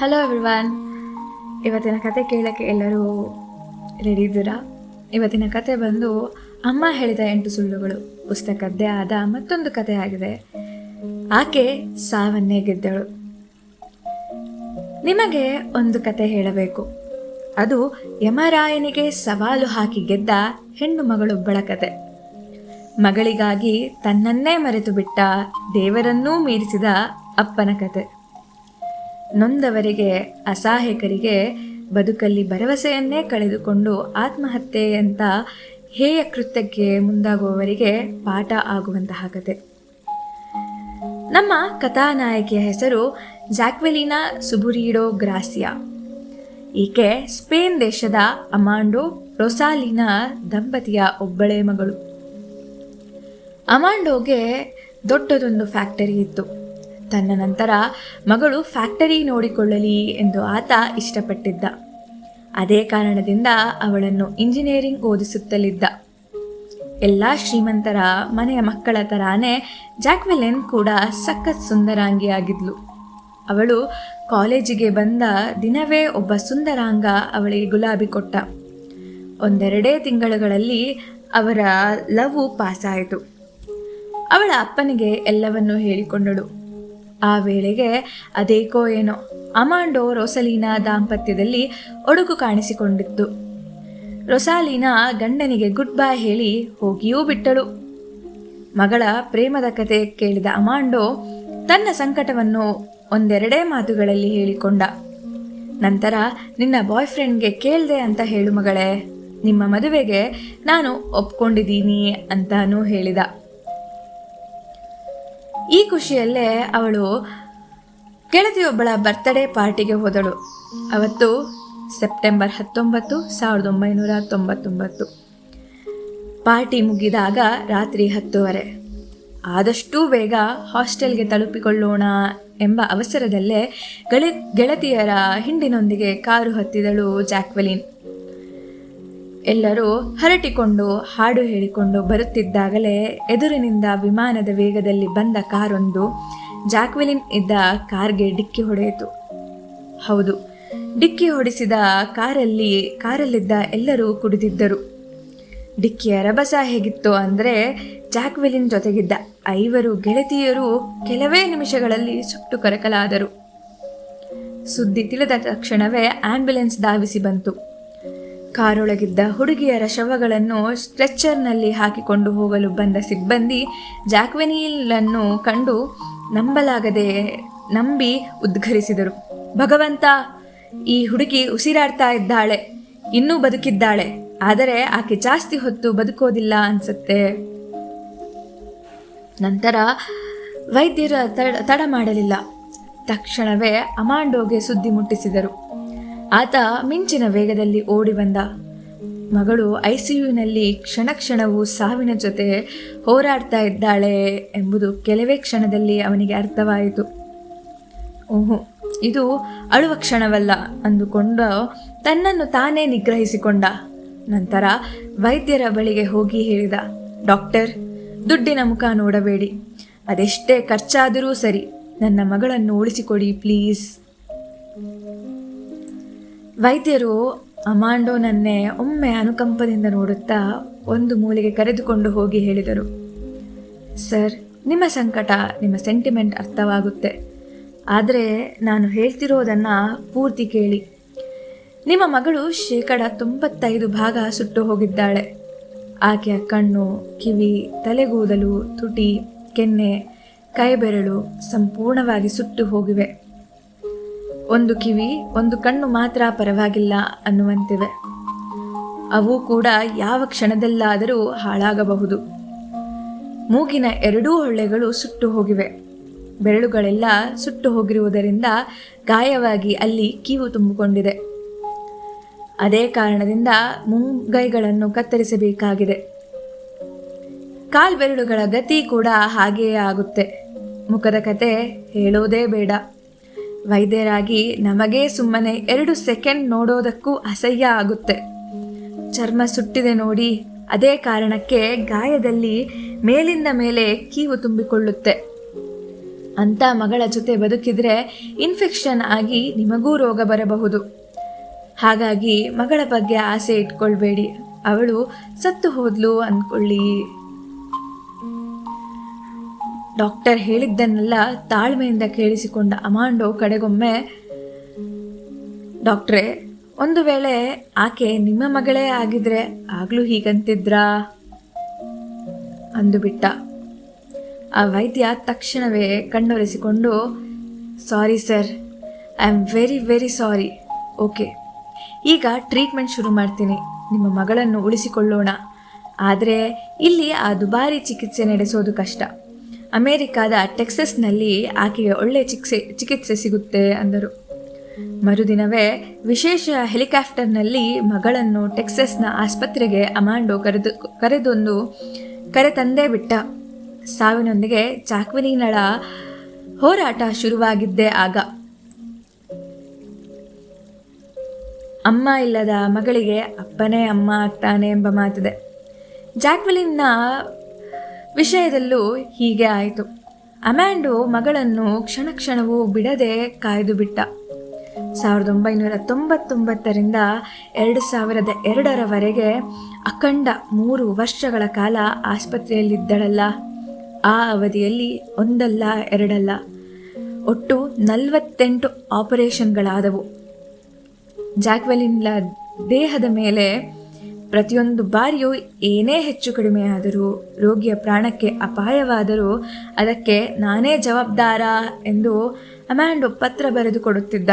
Hello everyone ಇವತ್ತಿನ ಕತೆ ಕೇಳೋಕ್ಕೆ ಎಲ್ಲರೂ ರೆಡಿ ಇದ್ದೀರಾ? ಇವತ್ತಿನ ಕತೆ ಬಂದು ಅಮ್ಮ ಹೇಳಿದ ಎಂಟು ಸುಳ್ಳುಗಳು. ಪುಸ್ತಕದ್ದೇ ಆದ ಮತ್ತೊಂದು ಕತೆ ಆಗಿದೆ. ಆಕೆ ಸಾವನ್ನೇ ಗೆದ್ದಳು. ನಿಮಗೆ ಒಂದು ಕತೆ ಹೇಳಬೇಕು. ಅದು ಯಮರಾಯನಿಗೆ ಸವಾಲು ಹಾಕಿ ಗೆದ್ದ ಹೆಣ್ಣು ಮಗಳೊಬ್ಬಳ ಕತೆ. ಮಗಳಿಗಾಗಿ ತನ್ನನ್ನೇ ಮರೆತು ಬಿಟ್ಟ ದೇವರನ್ನೂ ಮೀರಿಸಿದ ಅಪ್ಪನ ಕತೆ. ನೊಂದವರಿಗೆ, ಅಸಹಾಯಕರಿಗೆ ಬದುಕಲ್ಲಿ ಭರವಸೆಯನ್ನೇ ಕಳೆದುಕೊಂಡು ಆತ್ಮಹತ್ಯೆಯಂತ ಹೇಯ ಕೃತ್ಯಕ್ಕೆ ಮುಂದಾಗುವವರಿಗೆ ಪಾಠ ಆಗುವಂತಹ ಕತೆ. ನಮ್ಮ ಕಥಾನಾಯಕಿಯ ಹೆಸರು ಜಾಕ್ವೆಲಿನಾ ಸುಬುರಿಡೋ ಗ್ರಾಸಿಯಾ. ಈಕೆ ಸ್ಪೇನ್ ದೇಶದ ಅಮಾಂಡೋ ರೊಸಾಲಿನಾ ದಂಪತಿಯ ಒಬ್ಬಳೇ ಮಗಳು. ಅಮಾಂಡೋಗೆ ದೊಡ್ಡದೊಂದು ಫ್ಯಾಕ್ಟರಿ ಇತ್ತು. ತನ್ನ ನಂತರ ಮಗಳು ಫ್ಯಾಕ್ಟರಿ ನೋಡಿಕೊಳ್ಳಲಿ ಎಂದು ಆತ ಇಷ್ಟಪಟ್ಟಿದ್ದ. ಅದೇ ಕಾರಣದಿಂದ ಅವಳನ್ನು ಇಂಜಿನಿಯರಿಂಗ್ ಓದಿಸುತ್ತಲಿದ್ದ. ಎಲ್ಲ ಶ್ರೀಮಂತರ ಮನೆಯ ಮಕ್ಕಳ ತರಾನೇ ಜಾಕ್ವೆಲಿನ್ ಕೂಡ ಸಖತ್ ಸುಂದರಾಂಗಿಯಾಗಿದ್ಲು. ಅವಳು ಕಾಲೇಜಿಗೆ ಬಂದ ದಿನವೇ ಒಬ್ಬ ಸುಂದರಾಂಗ ಅವಳಿಗೆ ಗುಲಾಬಿ ಕೊಟ್ಟ. ಒಂದೆರಡೇ ತಿಂಗಳುಗಳಲ್ಲಿ ಅವರ ಲವ್ ಪಾಸಾಯಿತು. ಅವಳ ಅಪ್ಪನಿಗೆ ಎಲ್ಲವನ್ನೂ ಹೇಳಿಕೊಂಡಳು. ಆ ವೇಳೆಗೆ ಅದೇಕೋ ಏನೋ ಅಮಾಂಡೋ ರೊಸಲೀನಾ ದಾಂಪತ್ಯದಲ್ಲಿ ಒಡಕು ಕಾಣಿಸಿಕೊಂಡಿತ್ತು. ರೊಸಾಲೀನಾ ಗಂಡನಿಗೆ ಗುಡ್ ಬೈ ಹೇಳಿ ಹೋಗಿಯೂ ಬಿಟ್ಟಳು. ಮಗಳ ಪ್ರೇಮದ ಕತೆ ಕೇಳಿದ ಅಮಾಂಡೋ ತನ್ನ ಸಂಕಟವನ್ನು ಒಂದೆರಡೇ ಮಾತುಗಳಲ್ಲಿ ಹೇಳಿಕೊಂಡ. ನಂತರ, ನಿನ್ನ ಬಾಯ್ ಫ್ರೆಂಡ್ಗೆ ಕೇಳಿದೆ ಅಂತ ಹೇಳು ಮಗಳೇ, ನಿಮ್ಮ ಮದುವೆಗೆ ನಾನು ಒಪ್ಕೊಂಡಿದ್ದೀನಿ ಅಂತಾನೂ ಹೇಳಿದ. ಈ ಖುಷಿಯಲ್ಲೇ ಅವಳು ಗೆಳತಿಯೊಬ್ಬಳ ಬರ್ತ್ಡೇ ಪಾರ್ಟಿಗೆ ಹೋದಳು. ಅವತ್ತು ಸೆಪ್ಟೆಂಬರ್ ಹತ್ತೊಂಬತ್ತು, ಸಾವಿರದ ಒಂಬೈನೂರ ತೊಂಬತ್ತೊಂಬತ್ತು. ಪಾರ್ಟಿ ಮುಗಿದಾಗ ರಾತ್ರಿ ಹತ್ತುವರೆ. ಆದಷ್ಟು ಬೇಗ ಹಾಸ್ಟೆಲ್ಗೆ ತಲುಪಿಕೊಳ್ಳೋಣ ಎಂಬ ಅವಸರದಲ್ಲೇ ಗೆಳೆ, ಗೆಳತಿಯರ ಹಿಂಡಿನೊಂದಿಗೆ ಕಾರು ಹತ್ತಿದಳು ಜಾಕ್ವೆಲಿನ್. ಎಲ್ಲರೂ ಹರಟಿಕೊಂಡು ಹಾಡು ಹೇಳಿಕೊಂಡು ಬರುತ್ತಿದ್ದಾಗಲೇ ಎದುರಿನಿಂದ ವಿಮಾನದ ವೇಗದಲ್ಲಿ ಬಂದ ಕಾರೊಂದು ಜಾಕ್ವೆಲಿನ್ ಇದ್ದ ಕಾರ್ಗೆ ಡಿಕ್ಕಿ ಹೊಡೆಯಿತು. ಹೌದು, ಡಿಕ್ಕಿ ಹೊಡೆಸಿದ ಕಾರಲ್ಲಿ, ಕಾರಲ್ಲಿದ್ದ ಎಲ್ಲರೂ ಕುಡಿದಿದ್ದರು. ಡಿಕ್ಕಿಯ ರಭಸ ಹೇಗಿತ್ತು ಅಂದರೆ ಜಾಕ್ವೆಲಿನ್ ಜೊತೆಗಿದ್ದ ಐವರು ಗೆಳತಿಯರು ಕೆಲವೇ ನಿಮಿಷಗಳಲ್ಲಿ ಸುಟ್ಟು ಕರಕಲಾದರು. ಸುದ್ದಿ ತಿಳಿದ ತಕ್ಷಣವೇ ಆಂಬ್ಯುಲೆನ್ಸ್ ಧಾವಿಸಿ ಬಂತು. ಕಾರೊಳಗಿದ್ದ ಹುಡುಗಿಯರ ಶವಗಳನ್ನು ಸ್ಟ್ರೆಚ್ಚರ್ನಲ್ಲಿ ಹಾಕಿಕೊಂಡು ಹೋಗಲು ಬಂದ ಸಿಬ್ಬಂದಿ ಜಾಕ್ವೆನಿಲನ್ನು ಕಂಡು ನಂಬಲಾಗದೆ ನಂಬಿ ಉದ್ಘರಿಸಿದರು. ಭಗವಂತ ಈ ಹುಡುಗಿ ಉಸಿರಾಡ್ತಾ ಇದ್ದಾಳೆ, ಇನ್ನೂ ಬದುಕಿದ್ದಾಳೆ, ಆದರೆ ಆಕೆ ಜಾಸ್ತಿ ಹೊತ್ತು ಬದುಕೋದಿಲ್ಲ ಅನ್ಸುತ್ತೆ. ನಂತರ ವೈದ್ಯರ ತಡ ತಡ ಮಾಡಲಿಲ್ಲ. ತಕ್ಷಣವೇ ಅಮಾಂಡೋಗೆ ಸುದ್ದಿ ಮುಟ್ಟಿಸಿದರು. ಆತ ಮಿಂಚಿನ ವೇಗದಲ್ಲಿ ಓಡಿ ಬಂದ. ಮಗಳು ಐ ಸಿ ಯುನಲ್ಲಿ ಕ್ಷಣ ಕ್ಷಣವೂ ಸಾವಿನ ಜೊತೆ ಹೋರಾಡ್ತಾ ಇದ್ದಾಳೆ ಎಂಬುದು ಕೆಲವೇ ಕ್ಷಣದಲ್ಲಿ ಅವನಿಗೆ ಅರ್ಥವಾಯಿತು. ಓಹೋ, ಇದು ಅಳುವ ಕ್ಷಣವಲ್ಲ ಅಂದುಕೊಂಡು ತನ್ನನ್ನು ತಾನೇ ನಿಗ್ರಹಿಸಿಕೊಂಡ. ನಂತರ ವೈದ್ಯರ ಬಳಿಗೆ ಹೋಗಿ ಹೇಳಿದ, ಡಾಕ್ಟರ್, ದುಡ್ಡಿನ ಮುಖ ನೋಡಬೇಡಿ. ಅದೆಷ್ಟೇ ಖರ್ಚಾದರೂ ಸರಿ, ನನ್ನ ಮಗಳನ್ನು ಉಳಿಸಿಕೊಡಿ ಪ್ಲೀಸ್. ವೈದ್ಯರು ಅಮಾಂಡೋನನ್ನೇ ಒಮ್ಮೆ ಅನುಕಂಪದಿಂದ ನೋಡುತ್ತಾ ಒಂದು ಮೂಲೆಗೆ ಕರೆದುಕೊಂಡು ಹೋಗಿ ಹೇಳಿದರು, ಸರ್, ನಿಮ್ಮ ಸಂಕಟ, ನಿಮ್ಮ ಸೆಂಟಿಮೆಂಟ್ ಅರ್ಥವಾಗುತ್ತೆ. ಆದರೆ ನಾನು ಹೇಳ್ತಿರೋದನ್ನು ಪೂರ್ತಿ ಕೇಳಿ. ನಿಮ್ಮ ಮಗಳು ಶೇಕಡ ತೊಂಬತ್ತೈದು ಭಾಗ ಸುಟ್ಟು ಹೋಗಿದ್ದಾಳೆ. ಆಕೆಯ ಕಣ್ಣು, ಕಿವಿ, ತಲೆಗೂದಲು, ತುಟಿ, ಕೆನ್ನೆ, ಕೈಬೆರಳು ಸಂಪೂರ್ಣವಾಗಿ ಸುಟ್ಟು ಹೋಗಿವೆ. ಒಂದು ಕಿವಿ, ಒಂದು ಕಣ್ಣು ಮಾತ್ರ ಪರವಾಗಿಲ್ಲ ಅನ್ನುವಂತಿವೆ. ಅವು ಕೂಡ ಯಾವ ಕ್ಷಣದಲ್ಲಾದರೂ ಹಾಳಾಗಬಹುದು. ಮೂಗಿನ ಎರಡೂ ಹೊಳ್ಳೆಗಳು ಸುಟ್ಟು ಹೋಗಿವೆ. ಬೆರಳುಗಳೆಲ್ಲ ಸುಟ್ಟು ಹೋಗಿರುವುದರಿಂದ ಗಾಯವಾಗಿ ಅಲ್ಲಿ ಕೀವು ತುಂಬಿಕೊಂಡಿದೆ. ಅದೇ ಕಾರಣದಿಂದ ಮುಂಗೈಗಳನ್ನು ಕತ್ತರಿಸಬೇಕಾಗಿದೆ. ಕಾಲ್ಬೆರಳುಗಳ ಗತಿ ಕೂಡ ಹಾಗೆಯೇ ಆಗುತ್ತೆ. ಮುಖದ ಕತೆ ಹೇಳೋದೇ ಬೇಡ. ವೈದ್ಯರಾಗಿ ನಮಗೇ ಸುಮ್ಮನೆ ಎರಡು ಸೆಕೆಂಡ್ ನೋಡೋದಕ್ಕೂ ಅಸಹ್ಯ ಆಗುತ್ತೆ. ಚರ್ಮ ಸುಟ್ಟಿದೆ ನೋಡಿ, ಅದೇ ಕಾರಣಕ್ಕೆ ಗಾಯದಲ್ಲಿ ಮೇಲಿಂದ ಮೇಲೆ ಕೀವು ತುಂಬಿಕೊಳ್ಳುತ್ತೆ. ಅಂತ ಮಗಳ ಜೊತೆ ಬದುಕಿದ್ರೆ ಇನ್ಫೆಕ್ಷನ್ ಆಗಿ ನಿಮಗೂ ರೋಗ ಬರಬಹುದು. ಹಾಗಾಗಿ ಮಗಳ ಬಗ್ಗೆ ಆಸೆ ಇಟ್ಕೊಳ್ಬೇಡಿ. ಅವಳು ಸತ್ತು ಹೋದ್ಲು ಅಂದ್ಕೊಳ್ಳಿ ಡಾಕ್ಟರ್ ಹೇಳಿದ್ದನ್ನೆಲ್ಲ ತಾಳ್ಮೆಯಿಂದ ಕೇಳಿಸಿಕೊಂಡ ಅಮಾಂಡೋ ಕಡೆಗೊಮ್ಮೆ, ಡಾಕ್ಟ್ರೇ, ಒಂದು ವೇಳೆ ಆಕೆ ನಿಮ್ಮ ಮಗಳೇ ಆಗಿದ್ರೆ ಆಗಲೂ ಹೀಗಂತಿದ್ರಾ? ಅಂದುಬಿಟ್ಟ ಆ ವೈದ್ಯ ತಕ್ಷಣವೇ ಕಣ್ಣೊರೆಸಿಕೊಂಡು, sorry sir, I am very very sorry. Okay, ಈಗ ಟ್ರೀಟ್ಮೆಂಟ್ ಶುರು ಮಾಡ್ತೀನಿ. ನಿಮ್ಮ ಮಗಳನ್ನು ಉಳಿಸಿಕೊಳ್ಳೋಣ. ಆದರೆ ಇಲ್ಲಿ ಆ ದುಬಾರಿ ಚಿಕಿತ್ಸೆ ನಡೆಸೋದು ಕಷ್ಟ. ಅಮೇರಿಕಾದ ಟೆಕ್ಸಸ್ನಲ್ಲಿ ಆಕೆಗೆ ಒಳ್ಳೆಯ ಚಿಕಿತ್ಸೆ ಚಿಕಿತ್ಸೆ ಸಿಗುತ್ತೆ ಅಂದರು. ಮರುದಿನವೇ ವಿಶೇಷ ಹೆಲಿಕಾಪ್ಟರ್ನಲ್ಲಿ ಮಗಳನ್ನು ಟೆಕ್ಸಸ್ನ ಆಸ್ಪತ್ರೆಗೆ ಅಮಾಂಡು ಕರೆದು, ಕರೆದೊಂದು ಕರೆತಂದೇ ಬಿಟ್ಟ. ಸಾವಿನೊಂದಿಗೆ ಚಾಕ್ವಿನಿನಳ ಹೋರಾಟ ಶುರುವಾಗಿದ್ದೇ ಆಗ. ಅಮ್ಮ ಇಲ್ಲದ ಮಗಳಿಗೆ ಅಪ್ಪನೇ ಅಮ್ಮ ಆಗ್ತಾನೆ ಎಂಬ ಮಾತಿದೆ. ಜಾಕ್ವೆಲಿನ್ನ ವಿಷಯದಲ್ಲೂ ಹೀಗೆ ಆಯಿತು. ಅಮ್ಯಾಂಡೋ ಮಗಳನ್ನು ಕ್ಷಣ ಕ್ಷಣವೂ ಬಿಡದೆ ಕಾಯ್ದು ಬಿಟ್ಟ. ಸಾವಿರದ ಒಂಬೈನೂರ ತೊಂಬತ್ತೊಂಬತ್ತರಿಂದ ಎರಡು ಸಾವಿರದ ಎರಡರವರೆಗೆ ಅಖಂಡ ಮೂರು ವರ್ಷಗಳ ಕಾಲ ಆಸ್ಪತ್ರೆಯಲ್ಲಿದ್ದಳಲ್ಲ. ಆ ಅವಧಿಯಲ್ಲಿ ಒಂದಲ್ಲ, ಎರಡಲ್ಲ. ಒಟ್ಟು ನಲವತ್ತೆಂಟು ಆಪರೇಷನ್ಗಳಾದವು. ಜಾಕ್ವೆಲಿನ್ಲ ದೇಹದ ಮೇಲೆ ಪ್ರತಿಯೊಂದು ಬಾರಿಯೂ ಏನೇ ಹೆಚ್ಚು ಕಡಿಮೆ ಆದರೂ ರೋಗಿಯ ಪ್ರಾಣಕ್ಕೆ ಅಪಾಯವಾದರೂ ಅದಕ್ಕೆ ನಾನೇ ಜವಾಬ್ದಾರ ಎಂದು ಅಮ್ಯಾಂಡೊ ಪತ್ರ ಬರೆದು ಕೊಡುತ್ತಿದ್ದ.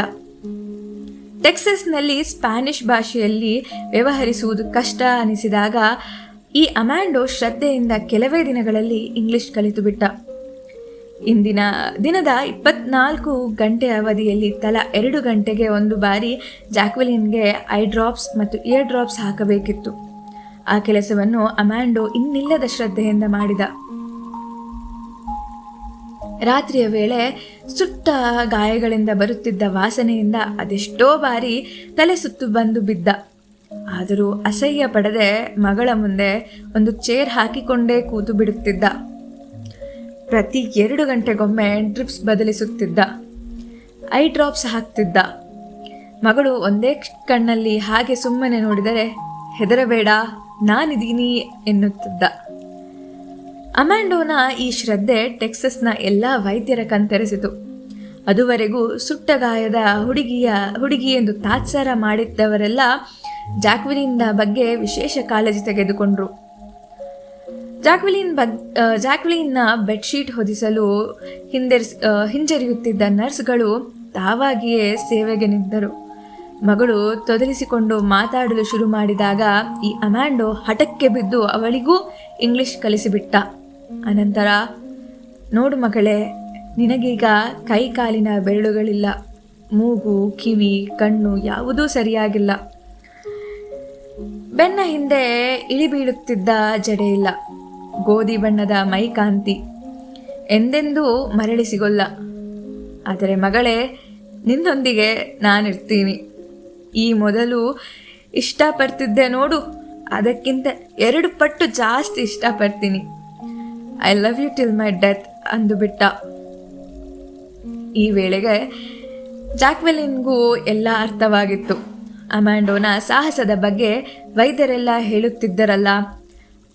ಟೆಕ್ಸಸ್ನಲ್ಲಿ ಸ್ಪ್ಯಾನಿಷ್ ಭಾಷೆಯಲ್ಲಿ ವ್ಯವಹರಿಸುವುದು ಕಷ್ಟ ಅನಿಸಿದಾಗ ಈ ಅಮ್ಯಾಂಡೊ ಶ್ರದ್ಧೆಯಿಂದ ಕೆಲವೇ ದಿನಗಳಲ್ಲಿ ಇಂಗ್ಲಿಷ್ ಕಲಿತು ಬಿಟ್ಟ ಇಂದಿನ ದಿನದ ಇಪ್ಪತ್ನಾಲ್ಕು ಗಂಟೆ ಅವಧಿಯಲ್ಲಿ ತಲಾ ಎರಡು ಗಂಟೆಗೆ ಒಂದು ಬಾರಿ ಜಾಕ್ವೆಲಿನ್ಗೆ ಐ ಡ್ರಾಪ್ಸ್ ಮತ್ತು ಇಯರ್ ಡ್ರಾಪ್ಸ್ ಹಾಕಬೇಕಿತ್ತು. ಆ ಕೆಲಸವನ್ನು ಅಮ್ಯಾಂಡೋ ಇನ್ನಿಲ್ಲದ ಶ್ರದ್ಧೆಯಿಂದ ಮಾಡಿದ. ರಾತ್ರಿಯ ವೇಳೆ ಸುಟ್ಟ ಗಾಯಗಳಿಂದ ಬರುತ್ತಿದ್ದ ವಾಸನೆಯಿಂದ ಅದೆಷ್ಟೋ ಬಾರಿ ತಲೆ ಸುತ್ತು ಬಂದು ಬಿದ್ದ. ಆದರೂ ಅಸಹ್ಯ ಪಡದೆ ಮಗಳ ಮುಂದೆ ಒಂದು ಚೇರ್ ಹಾಕಿಕೊಂಡೇ ಕೂತು ಬಿಡುತ್ತಿದ್ದ. ಪ್ರತಿ ಎರಡು ಗಂಟೆಗೊಮ್ಮೆ ಡ್ರಿಪ್ಸ್ ಬದಲಿಸುತ್ತಿದ್ದ. ಐ ಡ್ರಾಪ್ಸ್ ಹಾಕ್ತಿದ್ದ. ಮಗಳು ಒಂದೇ ಕಣ್ಣಲ್ಲಿ ಹಾಗೆ ಸುಮ್ಮನೆ ನೋಡಿದರೆ, ಹೆದರಬೇಡ ನಾನಿದ್ದೀನಿ ಎನ್ನುತ್ತಿದ್ದ. ಅಮ್ಯಾಂಡೋನ ಈ ಶ್ರದ್ಧೆ ಟೆಕ್ಸಸ್ನ ಎಲ್ಲ ವೈದ್ಯರ ಕಣ್ತೆರೆಸಿತು. ಅದುವರೆಗೂ ಸುಟ್ಟ ಗಾಯದ ಹುಡುಗಿಯ ಹುಡುಗಿ ಎಂದು ತಾತ್ಸಾರ ಮಾಡಿದ್ದವರೆಲ್ಲ ಜಾಕ್ವಿನಿಂದ ಬಗ್ಗೆ ವಿಶೇಷ ಕಾಳಜಿ ತೆಗೆದುಕೊಂಡ್ರು. ಜಾಕ್ವಿಲಿನ್ ಬಗ್ ಜಾಕ್ವಿಲಿನ್ನ ಬೆಡ್ಶೀಟ್ ಹೊದಿಸಲು ಹಿಂದೆರ್ಸ್ ಹಿಂಜರಿಯುತ್ತಿದ್ದ ನರ್ಸ್ಗಳು ತಾವಾಗಿಯೇ ಸೇವೆಗೆ ನಿಂತರು. ಮಗಳು ತೊದಲಿಸಿಕೊಂಡು ಮಾತಾಡಲು ಶುರು ಮಾಡಿದಾಗ ಈ ಅಮ್ಯಾಂಡೋ ಹಠಕ್ಕೆ ಬಿದ್ದು ಅವಳಿಗೂ ಇಂಗ್ಲಿಷ್ ಕಲಿಸಿಬಿಟ್ಟ. ಅನಂತರ, ನೋಡು ಮಗಳೇ, ನಿನಗೀಗ ಕೈ ಕಾಲಿನ ಬೆರಳುಗಳಿಲ್ಲ. ಮೂಗು, ಕಿವಿ, ಕಣ್ಣು ಯಾವುದೂ ಸರಿಯಾಗಿಲ್ಲ. ಬೆನ್ನ ಹಿಂದೆ ಇಳಿಬೀಳುತ್ತಿದ್ದ ಇಲ್ಲ. ಗೋಧಿ ಬಣ್ಣದ ಮೈಕಾಂತಿ. ಎಂದೆಂದೂ ಮರಳಿ ಸಿಗೋಲ್ಲ ಆದರೆ ಮಗಳೇ, ನಿನ್ನೊಂದಿಗೆ ನಾನಿರ್ತೀನಿ. ಈ ಮೊದಲು ಇಷ್ಟಪಡ್ತಿದ್ದೆ ನೋಡು. ಅದಕ್ಕಿಂತ ಎರಡು ಪಟ್ಟು ಜಾಸ್ತಿ ಇಷ್ಟಪಡ್ತೀನಿ. I love you till my death ಅಂದುಬಿಟ್ಟ ಈ ವೇಳೆಗೆ ಜಾಕ್ವೆಲಿನ್ಗೂ ಎಲ್ಲ ಅರ್ಥವಾಗಿತ್ತು. ಅಮ್ಯಾಂಡೋನ ಸಾಹಸದ ಬಗ್ಗೆ ವೈದ್ಯರೆಲ್ಲ ಹೇಳುತ್ತಿದ್ದರಲ್ಲ.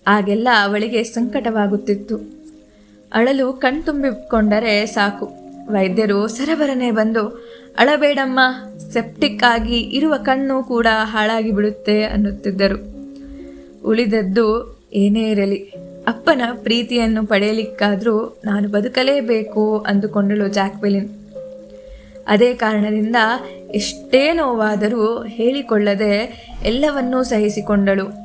ಆಗೆಲ್ಲ ಅವಳಿಗೆ ಸಂಕಟವಾಗುತ್ತಿತ್ತು. ಅಳಲು ಕಣ್ತುಂಬಿಕೊಂಡರೆ ಸಾಕು. ವೈದ್ಯರು ಸರಬರನೆ ಬಂದು, ಅಳಬೇಡಮ್ಮ, ಸೆಪ್ಟಿಕ್ ಆಗಿ ಇರುವ ಕಣ್ಣು ಕೂಡ ಹಾಳಾಗಿ ಬಿಡುತ್ತೆ ಅನ್ನುತ್ತಿದ್ದರು. ಉಳಿದದ್ದು ಏನೇ ಇರಲಿ. ಅಪ್ಪನ ಪ್ರೀತಿಯನ್ನು ಪಡೆಯಲಿಕ್ಕಾದರೂ ನಾನು ಬದುಕಲೇಬೇಕು ಅಂದುಕೊಂಡಳು ಜಾಕ್ವೆಲಿನ್. ಅದೇ ಕಾರಣದಿಂದ ಎಷ್ಟೇ ನೋವಾದರೂ ಹೇಳಿಕೊಳ್ಳದೆ ಎಲ್ಲವನ್ನೂ ಸಹಿಸಿಕೊಂಡಳು.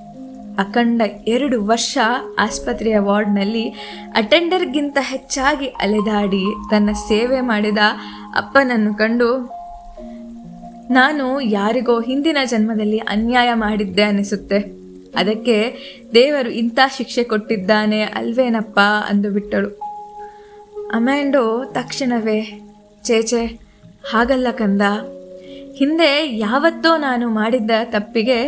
ಅಖಂಡ ಎರಡು ವರ್ಷ ಆಸ್ಪತ್ರೆಯ ವಾರ್ಡ್ನಲ್ಲಿ ಅಟೆಂಡರ್ಗಿಂತ ಹೆಚ್ಚಾಗಿ ಅಲೆದಾಡಿ ತನ್ನ ಸೇವೆ ಮಾಡಿದ ಅಪ್ಪನನ್ನು ಕಂಡು, ನಾನು ಯಾರಿಗೋ ಹಿಂದಿನ ಜನ್ಮದಲ್ಲಿ ಅನ್ಯಾಯ ಮಾಡಿದ್ದೆ ಅನಿಸುತ್ತೆ. ಅದಕ್ಕೆ ದೇವರು ಇಂಥ ಶಿಕ್ಷೆ ಕೊಟ್ಟಿದ್ದಾನೆ ಅಲ್ವೇನಪ್ಪ? ಅಂದು ಬಿಟ್ಟಳು. ಅಮ್ಯಾಂಡೋ, ತಕ್ಷಣವೇ. ಚೇಚೆ ಹಾಗಲ್ಲ ಕಂದ. ಹಿಂದೆ ಯಾವತ್ತೋ ನಾನು ಮಾಡಿದ್ದ ತಪ್ಪಿಗೆ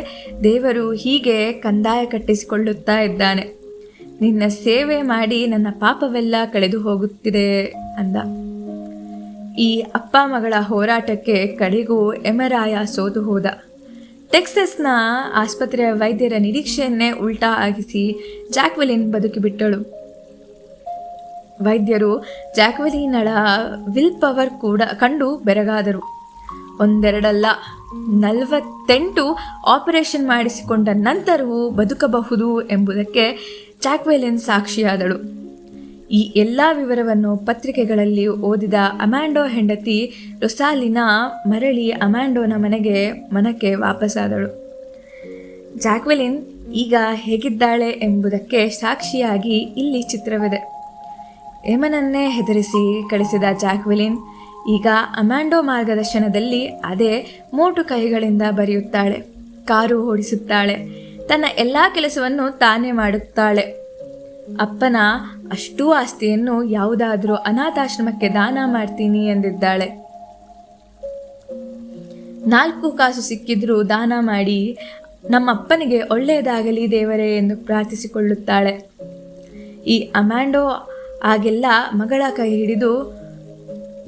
ದೇವರು ಹೀಗೆ ಕಂದಾಯ ಕಟ್ಟಿಸಿಕೊಳ್ಳುತ್ತಾ ಇದ್ದಾನೆ. ನಿನ್ನ ಸೇವೆ ಮಾಡಿ ನನ್ನ ಪಾಪವೆಲ್ಲ ಕಳೆದು ಹೋಗುತ್ತಿದೆ ಅಂದ. ಈ ಅಪ್ಪ ಮಗಳ ಹೋರಾಟಕ್ಕೆ ಕಡೆಗೂ ಎಮರಾಯ ಸೋತು ಹೋದ. ಟೆಕ್ಸಸ್ನ ಆಸ್ಪತ್ರೆಯ ವೈದ್ಯರ ನಿರೀಕ್ಷೆಯನ್ನೇ ಉಲ್ಟಾ ಆಗಿಸಿ ಜಾಕ್ವೆಲಿನ್ ಬದುಕಿಬಿಟ್ಟಳು ವೈದ್ಯರು ಜಾಕ್ವೆಲಿನಳ ವಿಲ್ ಪವರ್ ಕೂಡ ಕಂಡು ಬೆರಗಾದರು. ಒಂದೆರಡಲ್ಲ, ನಲವತ್ತೆಂಟು ಆಪರೇಷನ್ ಮಾಡಿಸಿಕೊಂಡ ನಂತರವೂ ಬದುಕಬಹುದು ಎಂಬುದಕ್ಕೆ ಚಾಕ್ವೆಲಿನ್ ಸಾಕ್ಷಿಯಾದಳು. ಈ ಎಲ್ಲ ವಿವರವನ್ನು ಪತ್ರಿಕೆಗಳಲ್ಲಿ ಓದಿದ ಅಮ್ಯಾಂಡೋ ಹೆಂಡತಿ ರೊಸಾಲಿನ ಮರಳಿ ಅಮ್ಯಾಂಡೋನ ಮನೆಗೆ ಮನಕ್ಕೆ ವಾಪಸ್ಸಾದಳು ಜಾಕ್ವೆಲಿನ್ ಈಗ ಹೇಗಿದ್ದಾಳೆ ಎಂಬುದಕ್ಕೆ ಸಾಕ್ಷಿಯಾಗಿ ಇಲ್ಲಿ ಚಿತ್ರವಿದೆ. ಯಮನನ್ನೇ ಹೆದರಿಸಿ ಕಳಿಸಿದ ಜಾಕ್ವೆಲಿನ್ ಈಗ ಅಮ್ಯಾಂಡೋ ಮಾರ್ಗದರ್ಶನದಲ್ಲಿ ಅದೇ ಮೋಟು ಕೈಗಳಿಂದ ಬರೆಯುತ್ತಾಳೆ, ಕಾರು ಓಡಿಸುತ್ತಾಳೆ, ತನ್ನ ಎಲ್ಲ ಕೆಲಸವನ್ನು ತಾನೇ ಮಾಡುತ್ತಾಳೆ. ಅಪ್ಪನ ಅಷ್ಟೂ ಆಸ್ತಿಯನ್ನು ಯಾವುದಾದರೂ ಅನಾಥಾಶ್ರಮಕ್ಕೆ ದಾನ ಮಾಡ್ತೀನಿ ಎಂದಿದ್ದಾಳೆ. ನಾಲ್ಕು ಕಾಸು ಸಿಕ್ಕಿದ್ರೂ ದಾನ ಮಾಡಿ ನಮ್ಮ ಅಪ್ಪನಿಗೆ ಒಳ್ಳೆಯದಾಗಲಿ ದೇವರೇ ಎಂದು ಪ್ರಾರ್ಥಿಸಿಕೊಳ್ಳುತ್ತಾಳೆ. ಈ ಅಮ್ಯಾಂಡೋ ಆಗೆಲ್ಲ ಮಗಳ ಕೈ ಹಿಡಿದು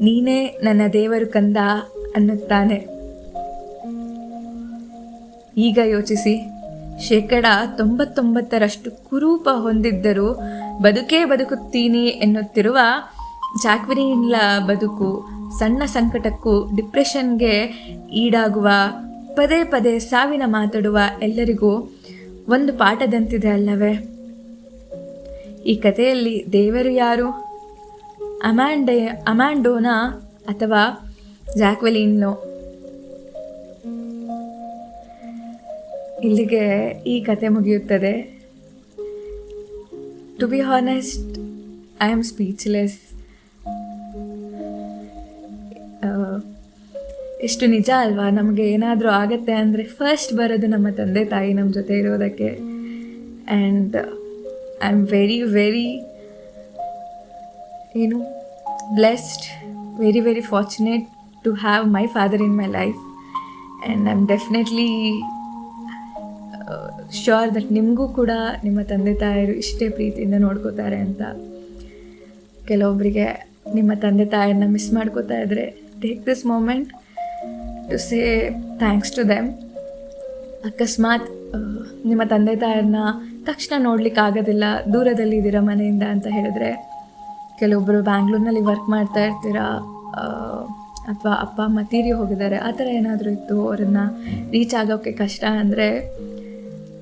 ನೀನೇ ನನ್ನ ದೇವರು ಕಂದ ಅನ್ನುತ್ತಾನೆ. ಈಗ ಯೋಚಿಸಿ, ಶೇಕಡ ತೊಂಬತ್ತೊಂಬತ್ತರಷ್ಟು ಕುರೂಪ ಹೊಂದಿದ್ದರೂ ಬದುಕೇ ಬದುಕುತ್ತೀನಿ ಎನ್ನುತ್ತಿರುವ ಜಾಕ್ವಿನಿನ್ಲ ಬದುಕು ಸಣ್ಣ ಸಂಕಟಕ್ಕೂ ಡಿಪ್ರೆಷನ್ಗೆ ಈಡಾಗುವ, ಪದೇ ಪದೇ ಸಾವಿನ ಮಾತಾಡುವ ಎಲ್ಲರಿಗೂ ಒಂದು ಪಾಠದಂತಿದೆ ಅಲ್ಲವೇ? ಈ ಕಥೆಯಲ್ಲಿ ದೇವರು ಯಾರು? ಅಮ್ಯಾಂಡೆ ಅಮ್ಯಾಂಡೋನಾ ಅಥವಾ ಜಾಕ್ವೆಲಿನ್ನೋ ಇಲ್ಲಿಗೆ ಈ ಕತೆ ಮುಗಿಯುತ್ತದೆ. To be honest I am speechless ಎಷ್ಟು ನಿಜ ಅಲ್ವಾ? ನಮಗೆ ಏನಾದರೂ ಆಗತ್ತೆ ಅಂದರೆ ಫಸ್ಟ್ ಬರೋದು ನಮ್ಮ ತಂದೆ ತಾಯಿ ನಮ್ಮ ಜೊತೆ ಇರೋದಕ್ಕೆ. And I am very very ಏನು blessed very very fortunate to have my father in my life and I am definitely sure that ನಿಮಗೂ ಕೂಡ ನಿಮ್ಮ ತಂದೆ ತಾಯರು ಇಷ್ಟೇ ಪ್ರೀತಿಯಿಂದ ನೋಡ್ಕೋತಾರೆ ಅಂತ ಕೆಲವೊಬ್ಬರಿಗೆ ನಿಮ್ಮ ತಂದೆ ತಾಯರನ್ನ ಮಿಸ್ ಮಾಡ್ಕೋತಾ ಇದ್ದರೆ take this moment to say thanks to them ಅಕಸ್ಮಾತ್ ನಿಮ್ಮ ತಂದೆ ತಾಯರನ್ನ ತಕ್ಷಣ ನೋಡ್ಲಿಕ್ಕೆ ಆಗೋದಿಲ್ಲ ದೂರದಲ್ಲಿ ಇದ್ದೀರಾ ಮನೆಯಿಂದ ಅಂತ ಹೇಳಿದ್ರೆ ಕೆಲವೊಬ್ಬರು ಬ್ಯಾಂಗ್ಳೂರ್ನಲ್ಲಿ ವರ್ಕ್ ಮಾಡ್ತಾ ಇರ್ತೀರಾ ಅಥವಾ ಅಪ್ಪ ಅಮ್ಮ ತೀರಿ ಹೋಗಿದ್ದಾರೆ, ಆ ಥರ ಏನಾದರೂ ಇತ್ತು ಅವರನ್ನು ರೀಚ್ ಆಗೋಕ್ಕೆ ಕಷ್ಟ? ಅಂದರೆ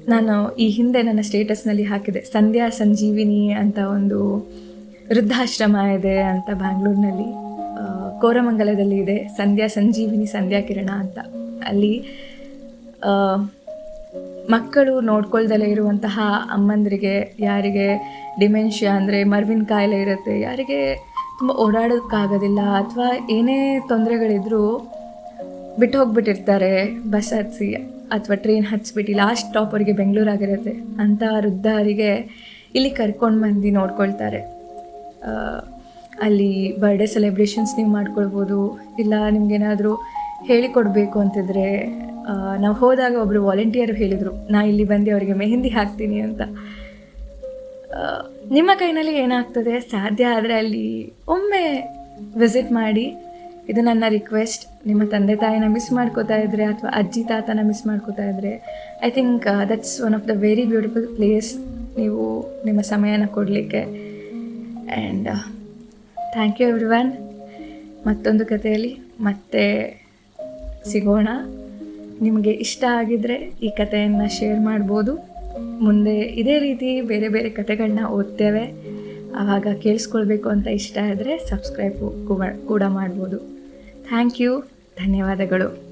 ನಾನು ಈ ಹಿಂದೆ ನನ್ನ ಸ್ಟೇಟಸ್ನಲ್ಲಿ ಹಾಕಿದೆ. ಸಂಧ್ಯಾ ಸಂಜೀವಿನಿ ಅಂತ ಒಂದು ವೃದ್ಧಾಶ್ರಮ ಇದೆ ಅಂತ ಬ್ಯಾಂಗ್ಳೂರಿನಲ್ಲಿ ಕೋರಮಂಗಲದಲ್ಲಿ ಇದೆ. ಸಂಧ್ಯಾ ಸಂಜೀವಿನಿ ಸಂಧ್ಯಾ ಕಿರಣ ಅಂತ. ಅಲ್ಲಿ ಮಕ್ಕಳು ನೋಡ್ಕೊಳ್ದಲೇ ಇರುವಂತಹ ಅಮ್ಮಂದರಿಗೆ, ಯಾರಿಗೆ ಡಿಮೆನ್ಷಿಯಾ ಅಂದರೆ ಮರ್ವಿನ ಕಾಯಿಲೆ ಇರುತ್ತೆ. ಯಾರಿಗೆ ತುಂಬ ಓಡಾಡೋಕ್ಕಾಗೋದಿಲ್ಲ ಅಥವಾ ಏನೇ ತೊಂದರೆಗಳಿದ್ರೂ ಬಿಟ್ಟು ಹೋಗ್ಬಿಟ್ಟಿರ್ತಾರೆ, ಬಸ್ ಹತ್ಸಿ ಅಥವಾ ಟ್ರೈನ್ ಹಚ್ಬಿಟ್ಟು ಲಾಸ್ಟ್ ಸ್ಟಾಪ್ ಅವರಿಗೆ ಬೆಂಗಳೂರಾಗಿರುತ್ತೆ. ಅಂಥ ವೃದ್ಧರಿಗೆ ಇಲ್ಲಿ ಕರ್ಕೊಂಡು ಬಂದು ನೋಡ್ಕೊಳ್ತಾರೆ. ಅಲ್ಲಿ ಬರ್ಡೇ ಸೆಲೆಬ್ರೇಷನ್ಸ್ ನೀವು ಮಾಡ್ಕೊಳ್ಬೋದು, ಇಲ್ಲ ನಿಮಗೇನಾದರೂ ಹೇಳಿಕೊಡಬೇಕು ಅಂತಿದ್ರೆ ನಾವು ಹೋದಾಗ ಒಬ್ಬರು ವಾಲಂಟಿಯರ್ ಹೇಳಿದರು, ನಾ ಇಲ್ಲಿ ಬಂದು ಅವರಿಗೆ ಮೆಹಂದಿ ಹಾಕ್ತೀನಿ ಅಂತ. ನಿಮ್ಮ ಕೈನಲ್ಲಿ ಏನಾಗ್ತದೆ ಸಾಧ್ಯ ಆದರೆ ಅಲ್ಲಿ ಒಮ್ಮೆ ವಿಸಿಟ್ ಮಾಡಿ, ಇದು ನನ್ನ ರಿಕ್ವೆಸ್ಟ್ ನಿಮ್ಮ ತಂದೆ ತಾಯಿನ ಮಿಸ್ ಮಾಡ್ಕೋತಾ ಇದ್ದರೆ ಅಥವಾ ಅಜ್ಜಿ ತಾತನ ಮಿಸ್ ಮಾಡ್ಕೋತಾ ಇದ್ದರೆ I think that's one of the very beautiful place ನೀವು ನಿಮ್ಮ ಸಮಯನ ಕೊಡಲಿಕ್ಕೆ. And thank you everyone ಮತ್ತೊಂದು ಕಥೆಯಲ್ಲಿ ಮತ್ತೆ ಸಿಗೋಣ. ನಿಮಗೆ ಇಷ್ಟ ಆಗಿದರೆ ಈ ಕಥೆಯನ್ನು ಶೇರ್ ಮಾಡ್ಬೋದು. ಮುಂದೆ ಇದೇ ರೀತಿ ಬೇರೆ ಬೇರೆ ಕಥೆಗಳನ್ನ ಓದ್ತೇವೆ. ಆವಾಗ ಕೇಳಿಸ್ಕೊಳ್ಬೇಕು ಅಂತ ಇಷ್ಟ ಆದರೆ ಸಬ್ಸ್ಕ್ರೈಬ್ ಕೂಡ ಮಾಡ್ಬೋದು. ಥ್ಯಾಂಕ್ ಯು ಧನ್ಯವಾದಗಳು.